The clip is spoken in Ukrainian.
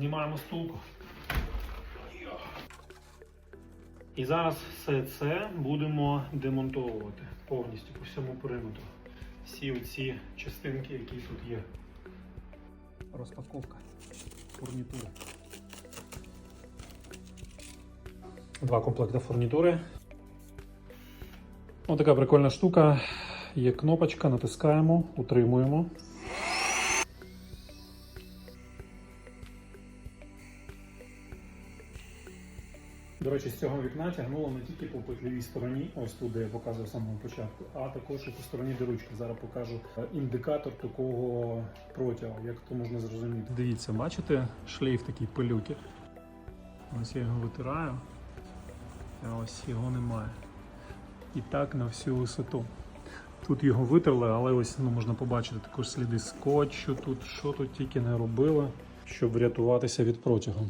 Знімаємо стулку. І зараз все це будемо демонтовувати повністю по всьому периметру. Всі оці частинки, які тут є. Розпаковка фурнітури. Два комплекти фурнітури. Ось така прикольна штука. Є кнопочка, натискаємо, утримуємо. До речі, з цього вікна тягнуло не тільки по петлевій стороні, ось тут, де я показував з самого початку, а також і по стороні де ручки. Зараз покажу е, індикатор такого протягу, як то можна зрозуміти. Дивіться, бачите, шлейф такий пилюки. Ось я його витираю, а ось його немає. І так на всю висоту. Тут його витерли, але ось ну, можна побачити також сліди скотчу, тут що тут тільки не робили, щоб врятуватися від протягу.